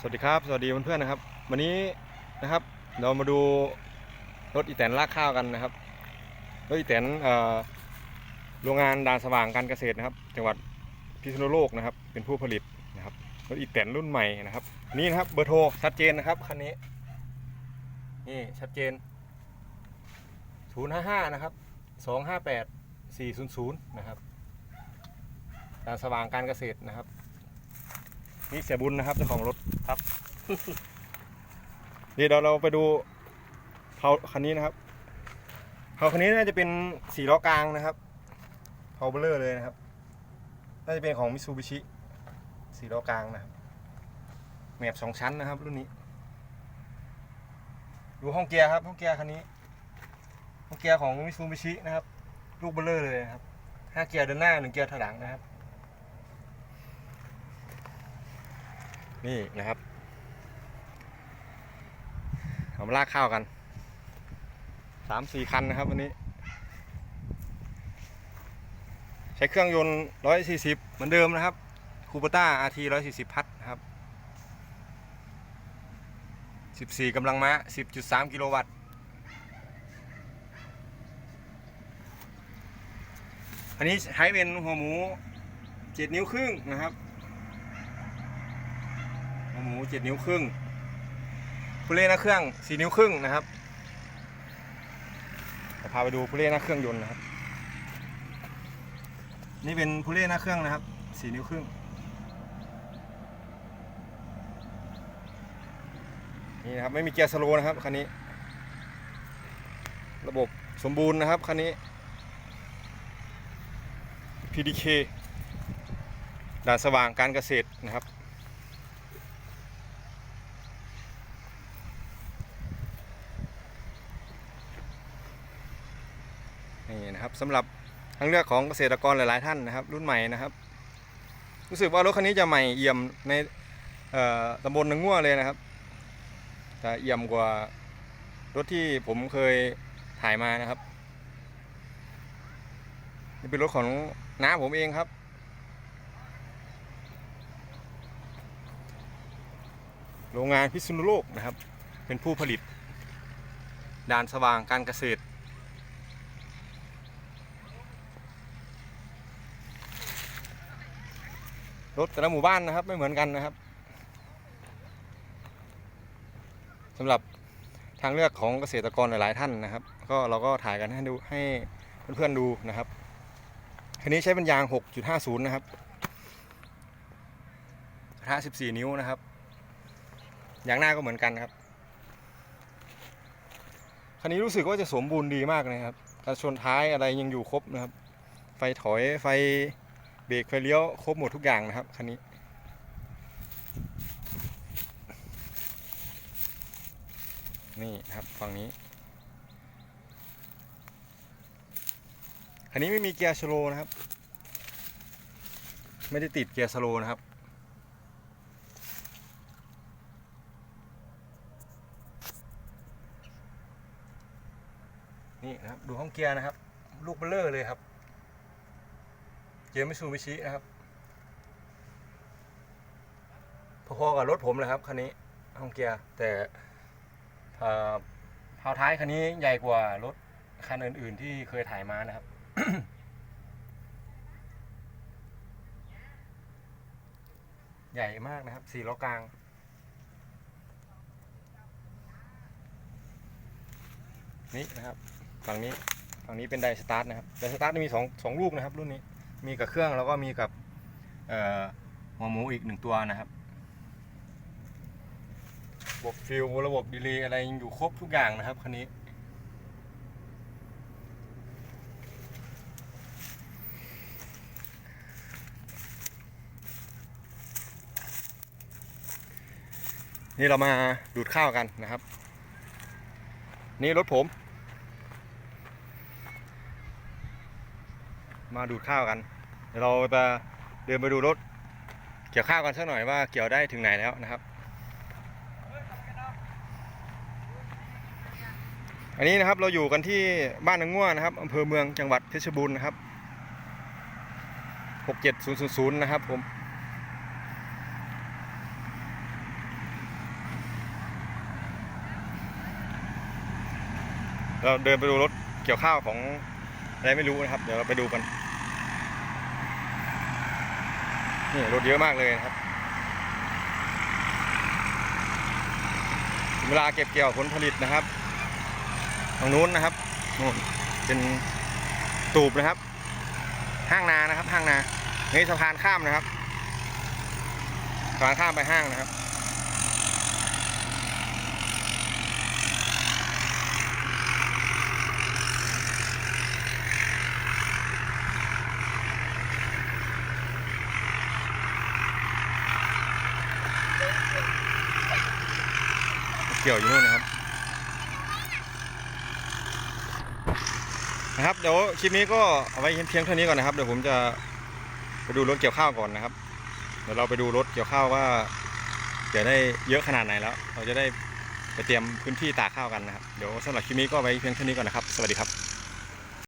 สวัสดีครับ สวัสดีเพื่อนๆนะครับ วันนี้นะครับ เรามาดูรถอีแตนลากข้าวกันนะครับ รถอีแตนโรงงานด่านสว่างการเกษตรนะครับ จังหวัดพิษณุโลกนะครับ เป็นผู้ผลิตนะครับ รถอีแตนรุ่นใหม่นะครับ นี่นะครับเบอร์โทรชัดเจนนะครับคันนี้ นี่ชัดเจน 055 นะครับ 258 400 นะครับด่านสว่างการเกษตรนะครับ นี่เสียบุญนะครับเจ้าของรถครับเดี๋ยวเราไปดูเผาคันนี้นะครับเผาคันนี้น่าจะเป็นสี่ล้อกลางนะครับเผาเบลเลอร์เลยนะครับ น่าจะเป็นของมิซูบิชิสี่ล้อกลางนะครับแมบสองชั้นนะครับ รุ่นนี้ ดูห้องเกียร์ครับ ห้องเกียร์คันนี้ ห้องเกียร์ของมิซูบิชินะครับ ลูกเบลเลอร์เลยนะครับห้าเกียร์เดินหน้าหนึ่งเกียร์ถอยหลังนะครับ นี่นะครับ เอามาลากข้าวกันสามสี่คันนะครับวันนี้ ใช้เครื่องยนต์ร้อยสี่สิบเหมือนเดิมนะครับคูปต้าอาร์ทีร้อยสี่สิบพัทนะครับสิบสี่กำลังม้าสิบจุดสามกิโลวัตต์อันนี้ใช้เป็นหัวหมูเจ็ดนิ้วครึ่งนะครับ มูเจ็ดนิ้วครึ่งผู้เล่นหน้าเครื่องสี่นิ้วครึ่งนะครับจะพาไปดูผู้เล่นหน้าเครื่องยนต์นะครับ นี่เป็นผู้เล่นหน้าเครื่องนะครับสี่นิ้วครึ่งนี่นะครับไม่มีเกียร์สโลนะครับคันนี้ ระบบสมบูรณ์นะครับคันนี้ PDK ด่านสว่างการเกษตรนะครับ นี่นะครับสำหรับทางเลือกของเกษตรกรหลาย ๆ ท่านนะครับ รุ่นใหม่นะครับ รู้สึกว่ารถคันนี้จะใหม่เอี่ยมในตำบลนางงัวเลยนะครับจะเอี่ยมกว่ารถที่ผมเคยถ่ายมานะครับนี่เป็นรถของน้าผมเองครับ โรงงานพิษณุโลกนะครับ เป็นผู้ผลิต ด่านสว่างการเกษตร รถแต่ละหมู่บ้านนะครับ ไม่เหมือนกันนะครับสำหรับทางเลือกของเกษตรกรหลาย ๆ ท่านนะครับ ก็เราก็ถ่ายกันให้ดูให้เพื่อนๆดูนะครับคันนี้ใช้เป็นยาง 6.50 นะครับกระทะ14 นิ้วนะครับยางหน้าก็เหมือนกันครับคันนี้รู้สึกว่าจะสมบูรณ์ดีมากนะครับการชนท้ายอะไรยังอยู่ครบนะครับ ไฟถอยไฟ เบรกไฟเลี้ยวครบหมดทุกอย่างนะครับคันนี้นี่ครับฝั่งนี้ คันนี้ไม่มีเกียร์สโลนะครับ ไม่ได้ติดเกียร์สโลนะครับ นี่นะครับ ดูห้องเกียร์นะครับ ลูกเบลเลอร์เลยครับ เกียร์มิซูบิชินะครับพอๆกับรถผมเลยครับคันนี้ห้องเกียร์แต่เท้าท้ายคันนี้ใหญ่กว่ารถคันอื่น ๆ ที่เคยถ่ายมานะครับ ใหญ่มากนะครับสี่ล้อกลาง นี่นะครับฝั่งนี้ฝั่งนี้เป็นไดสตาร์ทนะครับไดสตาร์ทมีสองสองลูกนะครับ รุ่นนี้ มีกับเครื่องแล้วก็มีกับหัวหมูอีกหนึ่งตัวนะครับระบบฟิลระบบดีเลย์อะไรยังอยู่ครบทุกอย่างนะครับคันนี้ นี่เรามาดูดข้าวกันนะครับ นี่รถผม มาดูดข้าวกัน เดี๋ยวเราจะเดินไปดูรถเกี่ยวข้าวกันสักหน่อยว่าเกี่ยวได้ถึงไหนแล้วนะครับ อันนี้นะครับเราอยู่กันที่บ้านนางง่วนะครับอำเภอเมืองจังหวัดเพชรบุรีนะครับ 67000 นะครับผมเราเดินไปดูรถเกี่ยวข้าวของอะไรไม่รู้นะครับ เดี๋ยวเราไปดูกัน นี่รถเยอะมากเลยนะครับเวลาเก็บเกี่ยวผลผลิตนะครับตรงนู้นนะครับนู่นเป็นตูบนะครับ ห้างนานะครับ ห้างนานี่สะพานข้ามนะครับสะพานข้ามไปห้างนะครับ เกี่ยวอยู่นู่นนะครับ นะครับ เดี๋ยวคลิปนี้ก็เอาไว้เพียงเท่านี้ก่อนนะครับ เดี๋ยวผมจะไปดูรถเกี่ยวข้าวก่อนนะครับ เดี๋ยวเราไปดูรถเกี่ยวข้าวว่าเกี่ยวได้เยอะขนาดไหนแล้ว เราจะได้ไปเตรียมพื้นที่ตากข้าวกันนะครับ เดี๋ยวสำหรับคลิปนี้ก็ไว้เพียงเท่านี้ก่อนนะครับ สวัสดีครับ